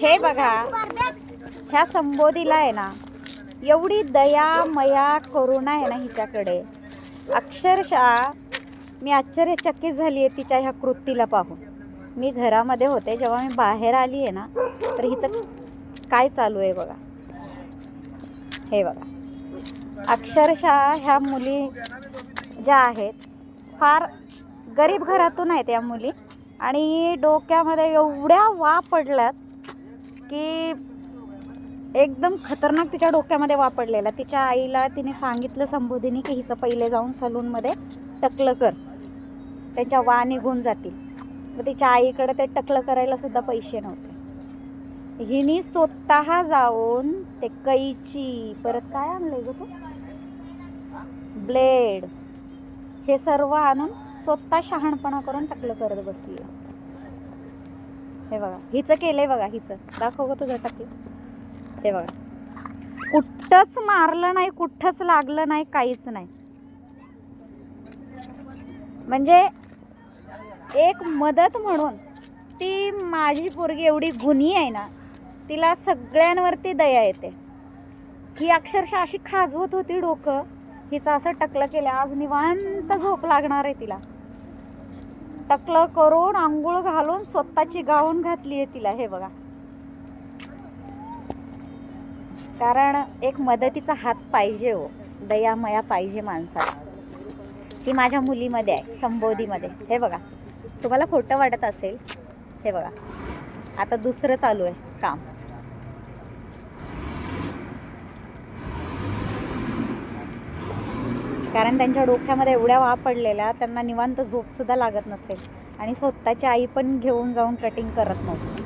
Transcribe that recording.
हे बघा ह्या संबोधीला आहे ना एवढी दया मया करुणा आहे ना हिच्याकडे. अक्षरशः मी आश्चर्यचकित झाली आहे तिच्या ह्या कृतीला पाहून. मी घरामध्ये होते जेव्हा मी बाहेर आली आहे ना तर हिचं काय चालू आहे बघा. हे बघा. अक्षरशः ह्या मुली ज्या आहेत फार गरीब घरातून आहेत या मुली आणि डोक्यामध्ये एवढ्या वा पडल्यात की एकदम खतरनाक तिच्या डोक्यामध्ये वापरलेला. तिच्या आईला तिने सांगितलं संबोधिनी की हिचं पहिले जाऊन सलूनमध्ये टकलं कर. त्यांच्या वा निघून जातील. मग तिच्या आईकडे ते टकलं करायला सुद्धा पैसे नव्हते. हिने स्वतः जाऊन ते कैची परत काय आणलंय ग तू? ब्लेड. हे सर्व आणून स्वतः शहाणपणा करून टकलं करत बसली. हे बघा हिचं केलंय बघा हिचं. दाखव गं तुझं टकलं हे बघा. कुठंच मारलं नाही कुठंच लागलं नाही काहीच नाही. म्हणजे एक मदत म्हणून ती माझी पोरगी एवढी गुणी आहे ना तिला सगळ्यांवरती दया येते. ही अक्षरशः अशी खाजवत होती डोकं. हिचं असं टकलं केलं. आज निवांत झोप लागणार आहे तिला. टकलं करून आंघोळ घालून स्वतःची गाऊन घातली आहे तिला हे बघा. कारण एक मदतीचा हात पाहिजे हो दयामया पाहिजे माणसाला. ती माझ्या मुलीमध्ये आहे संबोधीमध्ये हे बघा. तुम्हाला खोटं वाटत असेल हे बघा. आता दुसरं चालू आहे काम. कारण त्यांच्या डोक्यामध्ये एवढ्या वा पडलेल्या त्यांना निवांत झोपसुद्धा लागत नसेल. आणि स्वतःची आई पण घेऊन जाऊन कटिंग करत नव्हती.